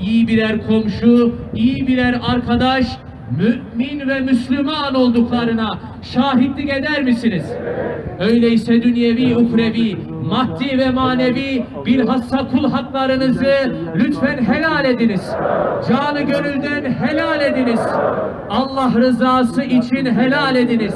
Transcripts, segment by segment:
iyi birer komşu, iyi birer arkadaş, mümin ve Müslüman olduklarına şahitlik eder misiniz? Öyleyse dünyevi, uhrevi, maddi ve manevi bilhassa kul haklarınızı lütfen helal ediniz. Canı gönülden helal ediniz. Allah rızası için helal ediniz.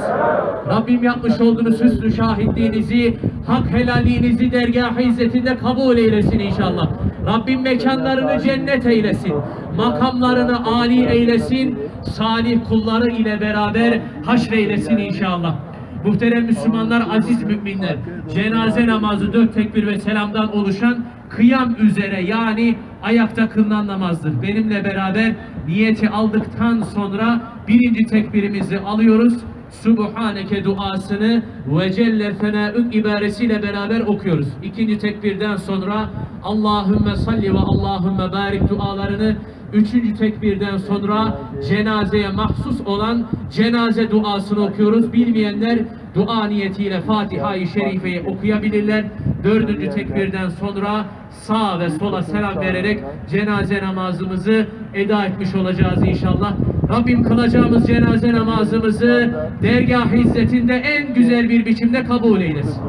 Rabbim yapmış olduğunuz hüsnü şahitliğinizi, hak helalliğinizi dergah-ı izzetinde kabul eylesin inşallah. Rabbim mekanlarını cennet eylesin. Makamlarını âli eylesin. Salih kulları ile beraber haşreylesin inşallah. Muhterem Müslümanlar, aziz müminler, cenaze namazı dört tekbir ve selamdan oluşan kıyam üzere yani ayakta kılınan namazdır. Benimle beraber niyeti aldıktan sonra birinci tekbirimizi alıyoruz. Subhaneke duasını ve celle fenaük ibaresiyle beraber okuyoruz. İkinci tekbirden sonra Allahümme salli ve Allahümme barik dualarını Üçüncü tekbirden sonra cenazeye mahsus olan cenaze duasını okuyoruz. Bilmeyenler dua niyetiyle Fatiha-i Şerife'yi okuyabilirler. Dördüncü tekbirden sonra sağ ve sola selam vererek cenaze namazımızı eda etmiş olacağız inşallah. Rabbim kılacağımız cenaze namazımızı dergah izzetinde en güzel bir biçimde kabul eylesin.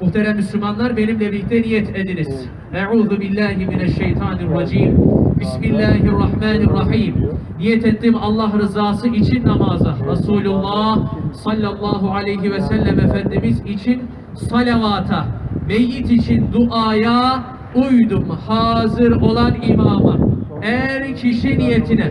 Muhterem Müslümanlar benimle birlikte niyet ediniz. Euzu billahi mineşşeytanirracim. Bismillahirrahmanirrahim. Niyet ettim Allah rızası için namaza. Resulullah sallallahu aleyhi ve sellem Efendimiz için salavata. Meyyit için duaya uydum. Hazır olan imama. Er kişi niyetine.